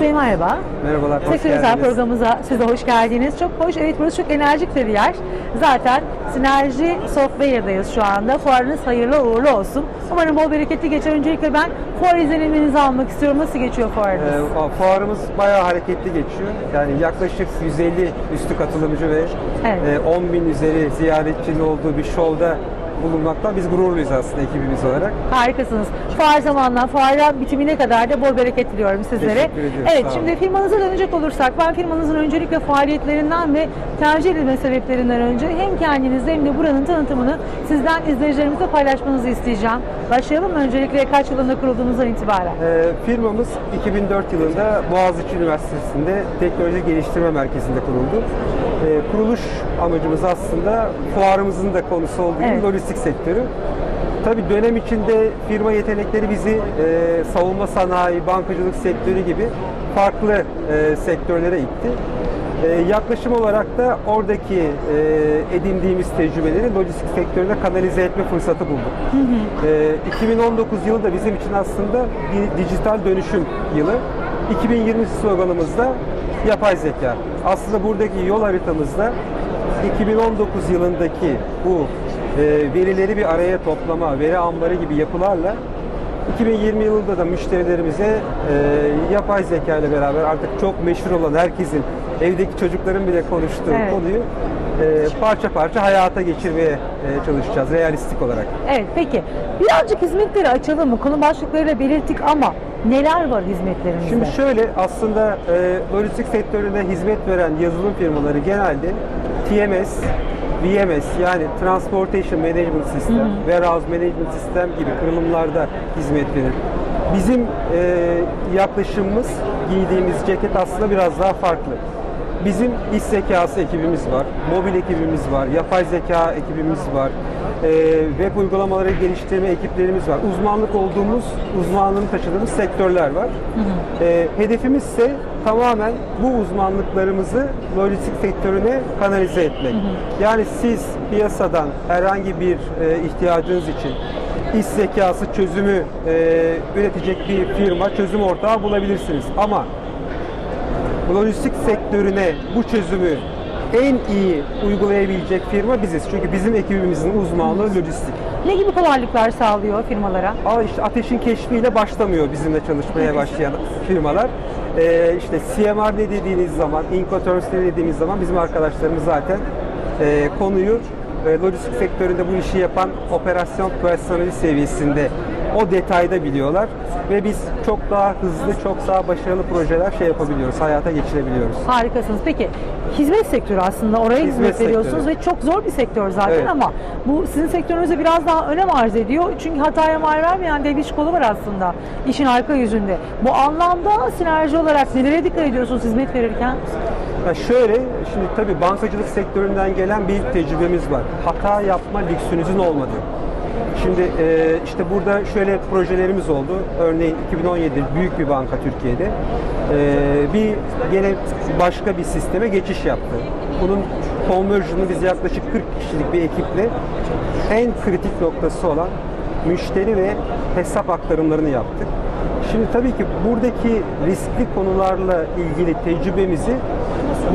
Barış Bey merhaba. Merhabalar, hoş Özel geldiniz. programımıza siz de hoş geldiniz. Çok hoş, evet burası çok enerjik bir yer. Zaten Sinerji Software'dayız şu anda. Fuarınız hayırlı uğurlu olsun. Umarım bol bereketli geçer. Öncelikle ben fuar izleniminizi almak istiyorum. Nasıl geçiyor fuarınız? Ee, fuarımız bayağı hareketli geçiyor. Yani yaklaşık 150 üstü katılımcı ve Evet. e, 10 bin üzeri ziyaretçinin olduğu bir şovda bulunmaktan biz gururluyuz aslında ekibimiz olarak. Harikasınız. Fuar zamanından fuara bitimine kadar da bol bereket diliyorum sizlere. Evet şimdi firmanıza dönecek olursak ben firmanızın öncelikle faaliyetlerinden ve tercih edilme sebeplerinden önce hem kendinizi hem de buranın tanıtımını sizden izleyicilerimizle paylaşmanızı isteyeceğim. Başlayalım mı öncelikle kaç yılında kurulduğunuzdan itibaren? Ee, firmamız 2004 yılında Boğaziçi Üniversitesi'nde Teknoloji Geliştirme Merkezi'nde kuruldu. Ee, kuruluş amacımız aslında fuarımızın da konusu olduğu gibi Evet. lojistik sektörü. Tabii dönem içinde firma yetenekleri bizi e, savunma sanayi, bankacılık sektörü gibi farklı e, sektörlere itti. E, yaklaşım olarak da oradaki e, edindiğimiz tecrübeleri lojistik sektörüne kanalize etme fırsatı bulduk. E, 2019 yılı da bizim için aslında bir dijital dönüşüm yılı. 2020 sloganımız da yapay zeka. Aslında buradaki yol haritamızda 2019 yılındaki bu e, verileri bir araya toplama, veri ambarı gibi yapılarla 2020 yılında da müşterilerimize e, yapay zeka ile beraber artık çok meşhur olan herkesin evdeki çocukların bile konuştuğu Evet. konuyu e, parça parça hayata geçirmeye e, çalışacağız realistik olarak. Evet peki birazcık hizmetleri açalım mı? Konu başlıklarıyla belirttik ama neler var hizmetlerinizde? Şimdi şöyle aslında e, lojistik sektöründe hizmet veren yazılım firmaları genelde TMS, VMS yani Transportation Management System, Warehouse Management System gibi kırılımlarda hizmet verir. Bizim e, yaklaşımımız giydiğimiz ceket aslında biraz daha farklı. Bizim iş zekası ekibimiz var, mobil ekibimiz var, yapay zeka ekibimiz var, web uygulamaları geliştirme ekiplerimiz var. Uzmanlık olduğumuz, uzmanlığını taşıdığımız sektörler var. E, hedefimiz ise tamamen bu uzmanlıklarımızı lojistik sektörüne kanalize etmek. Yani siz piyasadan herhangi bir e, ihtiyacınız için iş zekası çözümü e, üretecek bir firma, çözüm ortağı bulabilirsiniz. Ama lojistik sektörüne bu çözümü en iyi uygulayabilecek firma biziz. Çünkü bizim ekibimizin uzmanlığı lojistik. Ne gibi kolaylıklar sağlıyor firmalara? Ama işte ateşin keşfiyle başlamıyor bizimle çalışmaya başlayan firmalar. Ee, işte CMR ne dediğiniz zaman, Incoterms ne dediğimiz zaman bizim arkadaşlarımız zaten e, konuyu e, lojistik sektöründe bu işi yapan operasyon personeli seviyesinde o detayda biliyorlar ve biz çok daha hızlı, çok daha başarılı projeler şey yapabiliyoruz, hayata geçirebiliyoruz. Harikasınız. Peki hizmet sektörü aslında oraya hizmet, Hizmet veriyorsunuz sektörü. ve çok zor bir sektör zaten Evet. ama bu sizin sektörünüzde biraz daha önem arz ediyor. Çünkü hataya mal vermeyen dev iş kolu var aslında işin arka yüzünde. Bu anlamda sinerji olarak nelere dikkat ediyorsunuz hizmet verirken? Ya şöyle, şimdi tabii bankacılık sektöründen gelen bir tecrübemiz var. Hata yapma lüksünüzün olmadığı. Şimdi e, işte burada şöyle projelerimiz oldu. Örneğin 2017 büyük bir banka Türkiye'de e, bir gene başka bir sisteme geçiş yaptı. Bunun conversion'ı biz yaklaşık 40 kişilik bir ekiple en kritik noktası olan müşteri ve hesap aktarımlarını yaptık. Şimdi tabii ki buradaki riskli konularla ilgili tecrübemizi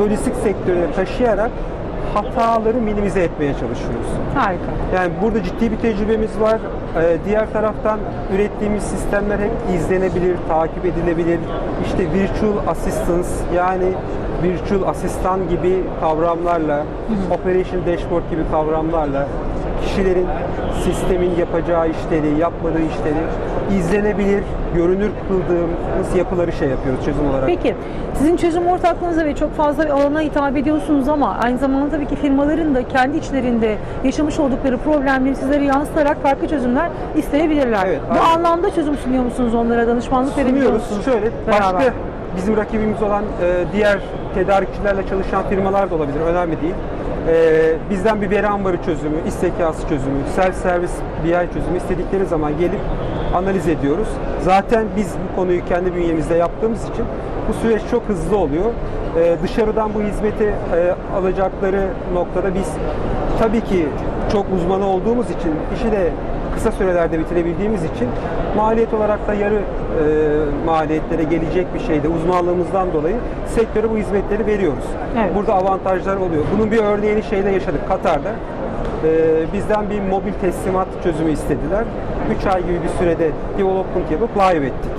lojistik sektörüne taşıyarak hataları minimize etmeye çalışıyoruz. Harika. Yani burada ciddi bir tecrübemiz var. Ee, diğer taraftan ürettiğimiz sistemler hep izlenebilir, takip edilebilir. İşte virtual assistance yani virtual asistan gibi kavramlarla, operation dashboard gibi kavramlarla kişilerin sistemin yapacağı işleri, yapmadığı işleri izlenebilir, görünür kıldığımız yapıları şey yapıyoruz çözüm olarak. Peki sizin çözüm ortaklığınızda ve çok fazla bir alana hitap ediyorsunuz ama aynı zamanda tabii ki firmaların da kendi içlerinde yaşamış oldukları problemleri sizlere yansıtarak farklı çözümler isteyebilirler. Evet, Bu aynen. anlamda çözüm sunuyor musunuz onlara? Danışmanlık verebiliyor musunuz? Şöyle Beraber. başka bizim rakibimiz olan e, diğer tedarikçilerle çalışan firmalar da olabilir. Önemli değil. E, bizden bir veri ambarı çözümü, iş zekası çözümü, self servis BI çözümü istedikleri zaman gelip analiz ediyoruz. Zaten biz bu konuyu kendi bünyemizde yaptığımız için bu süreç çok hızlı oluyor. E, dışarıdan bu hizmeti e, alacakları noktada biz tabii ki çok uzmanı olduğumuz için işi de kısa sürelerde bitirebildiğimiz için maliyet olarak da yarı maliyetlere gelecek bir şeyde uzmanlığımızdan dolayı sektöre bu hizmetleri veriyoruz. Evet. Burada avantajlar oluyor. Bunun bir örneğini şeyde yaşadık Katar'da. E, bizden bir mobil teslimat çözümü istediler. 3 ay gibi bir sürede development yapıp live ettik.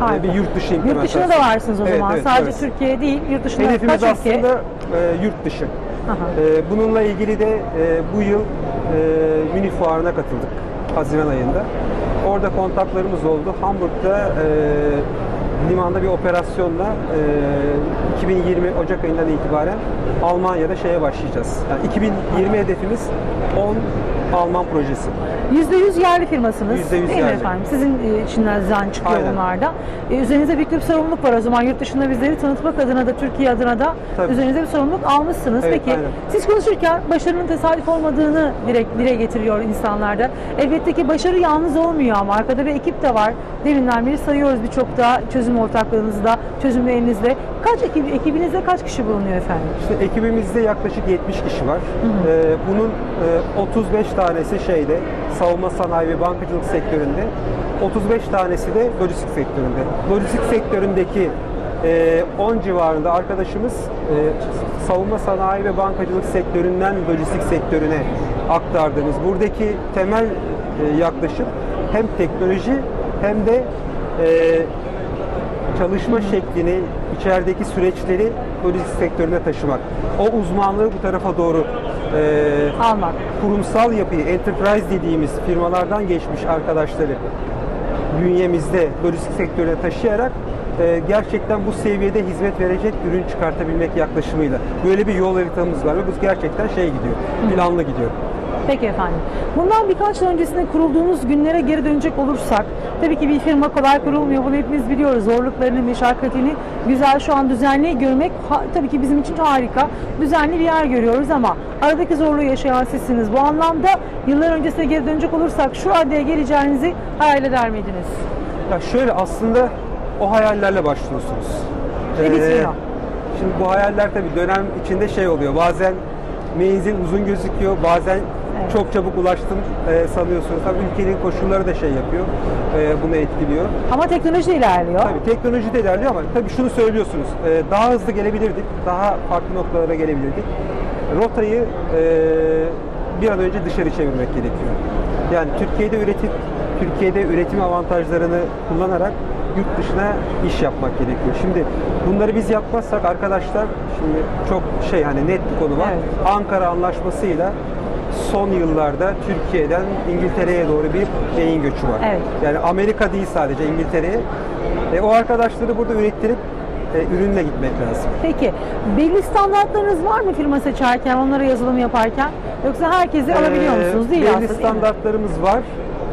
Harika. E, bir yurt dışı Yurt implementasyonu. dışında da varsınız o Evet, zaman. evet, Sadece evet. Türkiye değil, yurt dışında Hedefimiz kaç ülke? aslında e, yurt dışı. E, bununla ilgili de e, bu yıl e, Münih Fuarı'na katıldık Haziran ayında. Orada kontaklarımız oldu. Hamburg'da e, limanda bir operasyonla e, 2020 Ocak ayından itibaren Almanya'da şeye başlayacağız. Yani 2020 hedefimiz 10 Alman projesi. %100 yerli firmasınız. %100 değil mi yerli. efendim? Sizin e, içinden zan çıkıyor Aynen. bunlarda. E, üzerinizde büyük bir sorumluluk var o zaman. Yurt dışında bizleri tanıtmak adına da Türkiye adına da Tabii. üzerinize bir sorumluluk almışsınız. Evet, Peki aynen. siz konuşurken başarının tesadüf olmadığını direkt dile getiriyor insanlarda. Elbette ki başarı yalnız olmuyor ama arkada bir ekip de var. Deminden beri sayıyoruz birçok da çözüm ortaklığınızda, çözümlerinizde. Kaç ekip, ekibinizde kaç kişi bulunuyor efendim? İşte ekibimizde yaklaşık 70 kişi var. Ee, bunun e, 35 tanesi şeyde savunma sanayi ve bankacılık sektöründe. 35 tanesi de lojistik sektöründe. Lojistik sektöründeki e, 10 civarında arkadaşımız e, savunma sanayi ve bankacılık sektöründen lojistik sektörüne aktardığımız buradaki temel e, yaklaşım hem teknoloji hem de e, çalışma şeklini, içerideki süreçleri lojistik sektörüne taşımak. O uzmanlığı bu tarafa doğru e, Almak. kurumsal yapıyı, enterprise dediğimiz firmalardan geçmiş arkadaşları bünyemizde lojistik sektörüne taşıyarak e, gerçekten bu seviyede hizmet verecek ürün çıkartabilmek yaklaşımıyla. Böyle bir yol haritamız var ve bu gerçekten şey gidiyor, planlı gidiyor. Peki efendim. Bundan birkaç yıl öncesinde kurulduğunuz günlere geri dönecek olursak, tabii ki bir firma kolay kurulmuyor, bunu hepimiz biliyoruz. Zorluklarını, meşakkatini güzel şu an düzenli görmek ha- tabii ki bizim için harika. Düzenli bir yer görüyoruz ama aradaki zorluğu yaşayan sizsiniz. Bu anlamda yıllar öncesine geri dönecek olursak şu raddeye geleceğinizi hayal eder miydiniz? Ya şöyle aslında o hayallerle başlıyorsunuz. Ve Ee, bitmiyor. şimdi bu hayaller tabii dönem içinde şey oluyor. Bazen menzil uzun gözüküyor, bazen Evet. çok çabuk ulaştım e, sanıyorsunuz. Tabii ülkenin koşulları da şey yapıyor, e, bunu etkiliyor. Ama teknoloji ilerliyor. Tabii teknoloji de ilerliyor ama tabii şunu söylüyorsunuz. e, daha hızlı gelebilirdik, daha farklı noktalara gelebilirdik. Rotayı e, bir an önce dışarı çevirmek gerekiyor. Yani Türkiye'de üretim Türkiye'de üretim avantajlarını kullanarak yurt dışına iş yapmak gerekiyor. Şimdi bunları biz yapmazsak arkadaşlar şimdi çok şey hani net bir konu var. Evet. Ankara Anlaşması'yla son yıllarda Türkiye'den İngiltere'ye doğru bir beyin göçü var. Evet. Yani Amerika değil sadece İngiltere'ye. E, o arkadaşları burada ürettirip e, ürünle gitmek lazım. Peki belli standartlarınız var mı firma seçerken, onlara yazılım yaparken? Yoksa herkesi alabiliyor E, musunuz? Değil belli aslında değil mi? standartlarımız var.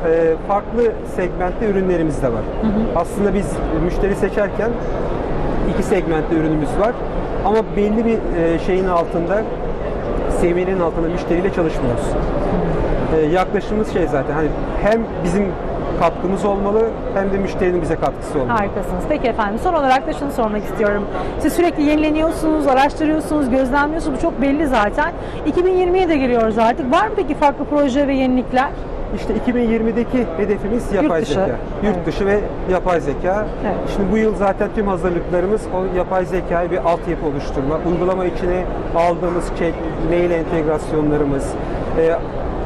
E, farklı segmentte ürünlerimiz de var. Aslında biz müşteri seçerken iki segmentte ürünümüz var. Ama belli bir e, şeyin altında seviyenin altında müşteriyle çalışmıyoruz. E, yaklaşımımız şey zaten hani hem bizim katkımız olmalı hem de müşterinin bize katkısı olmalı. Harikasınız. Peki efendim son olarak da şunu sormak istiyorum. Siz sürekli yenileniyorsunuz, araştırıyorsunuz, gözlemliyorsunuz. Bu çok belli zaten. 2020'ye de geliyoruz artık. Var mı peki farklı proje ve yenilikler? İşte 2020'deki hedefimiz yapay dışı. zeka. Yurt Evet. dışı ve yapay zeka. Evet. Şimdi bu yıl zaten tüm hazırlıklarımız o yapay zekayı bir altyapı oluşturma. Uygulama içine aldığımız şey, mail entegrasyonlarımız, e,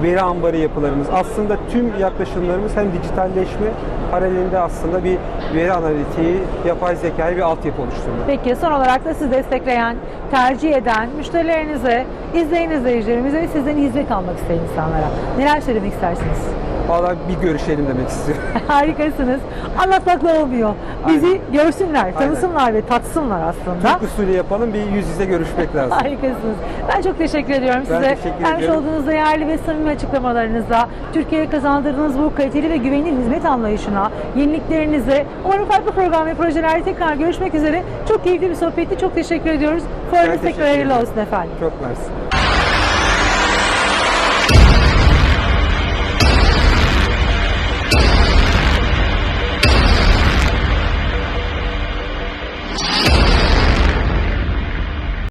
veri ambarı yapılarımız. Aslında tüm yaklaşımlarımız hem dijitalleşme paralelinde aslında bir veri analitiği, yapay zekayı bir altyapı oluşturma. Peki son olarak da sizi destekleyen, tercih eden müşterilerinize, izleyen izleyicilerimize ve sizden hizmet almak isteyen insanlara neler söylemek istersiniz? Valla bir görüşelim demek istiyorum. Harikasınız. Anlatmakla olmuyor. Bizi görsünler, tanısınlar ve tatsınlar aslında. Türk usulü yapalım, bir yüz yüze görüşmek lazım. Harikasınız. Ben çok teşekkür ediyorum Ben size. teşekkür Vermiş ediyorum. olduğunuz değerli ve samimi açıklamalarınızla, Türkiye'ye kazandırdığınız bu kaliteli ve güvenilir hizmet anlayışına, yeniliklerinize, umarım farklı program ve projelerde tekrar görüşmek üzere. Çok keyifli bir sohbetti. Çok teşekkür ediyoruz. Fuarınız tekrar hayırlı olsun efendim. Çok mersi.